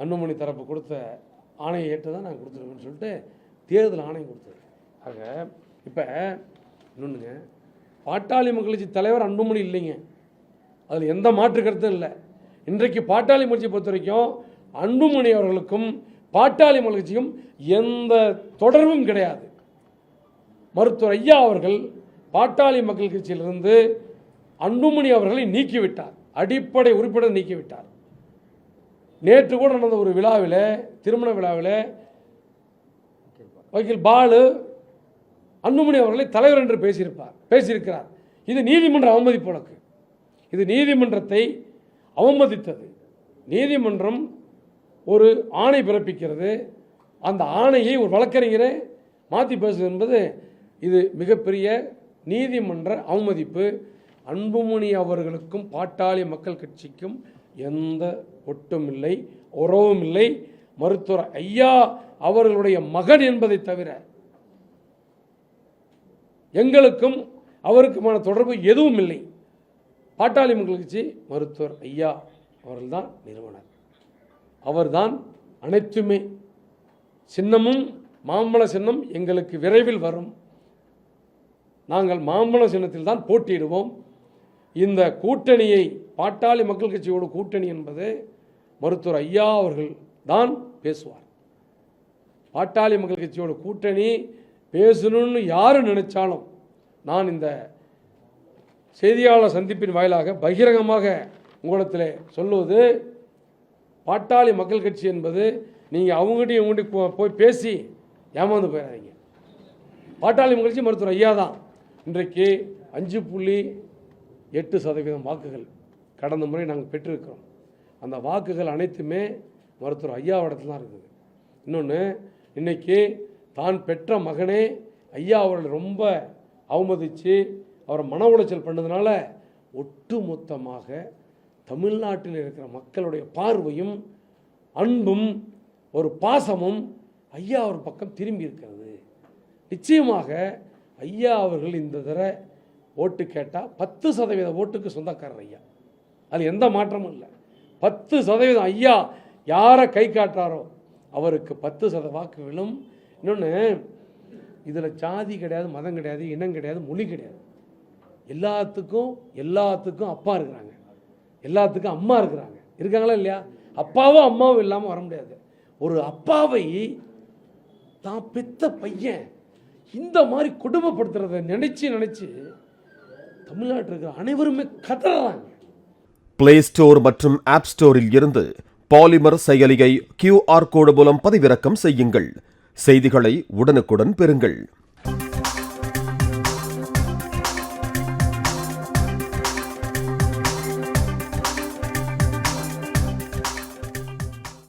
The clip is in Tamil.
அன்புமணி தரப்பு கொடுத்த ஆணையை ஏற்று தான் நாங்கள் கொடுத்துருக்கோம்னு சொல்லிட்டு தேர்தல் ஆணையம் கொடுத்தது. ஆக இப்போ இன்னொன்றுங்க பாட்டாளி மக்கள் கட்சி தலைவர் அன்புமணி இல்லைங்க. அதில் எந்த மாற்று கருத்தும் இல்லை. இன்றைக்கு பாட்டாளி மக்கட்சியை பொறுத்த வரைக்கும் அன்புமணி அவர்களுக்கும் பாட்டாளி மக்கள் எந்த தொடர்பும் கிடையாது. மருத்துவர் ஐயா அவர்கள் பாட்டாளி மக்கள் கட்சியிலிருந்து அன்புமணி அவர்களை நீக்கிவிட்டார். அடிப்படை உறுப்பினர் நீக்கிவிட்டார். நேற்று கூட நடந்த ஒரு விழாவில் திருமண விழாவில் வக்கீல் பாலு அன்புமணி அவர்களை தலைவர் என்று பேசியிருப்பார் பேசியிருக்கிறார். இது நீதிமன்ற அவமதிப்பு வழக்கு. இது நீதிமன்றத்தை அவமதித்தது. நீதிமன்றம் ஒரு ஆணை பிறப்பிக்கிறது. அந்த ஆணையை ஒரு வழக்கறிஞரை மாற்றி பேசுவது என்பது இது மிகப்பெரிய நீதிமன்ற அவமதிப்பு. அன்புமணி அவர்களுக்கும் பாட்டாளி மக்கள் கட்சிக்கும் எந்த ஒட்டும் இல்லை உறவும் இல்லை மருத்துவர் ஐயா அவர்களுடைய மகன் என்பதை தவிர எங்களுக்கும் அவருக்குமான தொடர்பு எதுவும் இல்லை பாட்டாளி மக்கள் மருத்துவர் ஐயா அவர்கள்தான் நிறுவனர். அவர்தான் அனைத்துமே. சின்னமும் மாம்பழ சின்னம் எங்களுக்கு விரைவில் வரும். நாங்கள் மாம்பழ சின்னத்தில் தான் போட்டியிடுவோம். இந்த கூட்டணியை பாட்டாளி மக்கள் கட்சியோட கூட்டணி என்பது மருத்துவர் ஐயா அவர்கள் தான் பேசுவார். பாட்டாளி மக்கள் கட்சியோட கூட்டணி பேசணும்னு யார் நினைச்சாலும் நான் இந்த செய்தியாளர் சந்திப்பின் வாயிலாக பகிரங்கமாக உங்களிடத்தில் சொல்லுவது பாட்டாளி மக்கள் கட்சி என்பது நீங்கள் அவங்ககிட்டயும் இவங்ககிட்டயும் போ- போய் பேசி ஏமாந்து போயிடாதீங்க. பாட்டாளி மக்கள் கட்சி மருத்துவர் ஐயா தான். இன்றைக்கு அஞ்சு புள்ளி எட்டு சதவீதம் வாக்குகள் கடந்த முறை நாங்கள் பெற்றிருக்கிறோம். அந்த வாக்குகள் அனைத்துமே மருத்துவர் ஐயாவிடத்தில் தான் இருக்குது. இன்னொன்று இன்னைக்கு தான் பெற்ற மகனே ஐயா அவர்களை ரொம்ப அவமதித்து அவரை மன உளைச்சல் பண்ணதுனால ஒட்டுமொத்தமாக தமிழ்நாட்டில் இருக்கிற மக்களுடைய பார்வையும் அன்பும் ஒரு பாசமும் ஐயா அவர் பக்கம் திரும்பி இருக்கிறது. நிச்சயமாக ஐயா அவர்கள் இந்த தடவை ஓட்டு கேட்டால் பத்து சதவீத ஓட்டுக்கு சொந்தக்காரர் ஐயா. அது எந்த மாற்றமும் இல்லை. பத்து சதவீதம் ஐயா யாரை கை காட்டுறாரோ அவருக்கு பத்து சத வாக்கு விழும். இன்னொன்று இதில் ஜாதி கிடையாது மதம் கிடையாது இனம் கிடையாது மொழி கிடையாது. எல்லாத்துக்கும் எல்லாத்துக்கும் அப்பா இருக்கிறாங்க. எல்லாத்துக்கும் அம்மா இருக்கிறாங்க. இருக்காங்களா இல்லையா? அப்பாவும் அம்மாவும் இல்லாமல் வர முடியாது. ஒரு அப்பாவை தான் பெத்த பையன். இந்த மாதிரி குடும்பப்படுத்துறத நினச்சி நினச்சி தமிழ்நாட்டில் இருக்கிற அனைவருமே கதறாங்க. பிளே ஸ்டோர் மற்றும் ஆப் ஸ்டோரில் இருந்து பாலிமர் செயலியை கியூஆர் கோடு மூலம் பதிவிறக்கம் செய்யுங்கள். செய்திகளை உடனுக்குடன் பெறுங்கள்.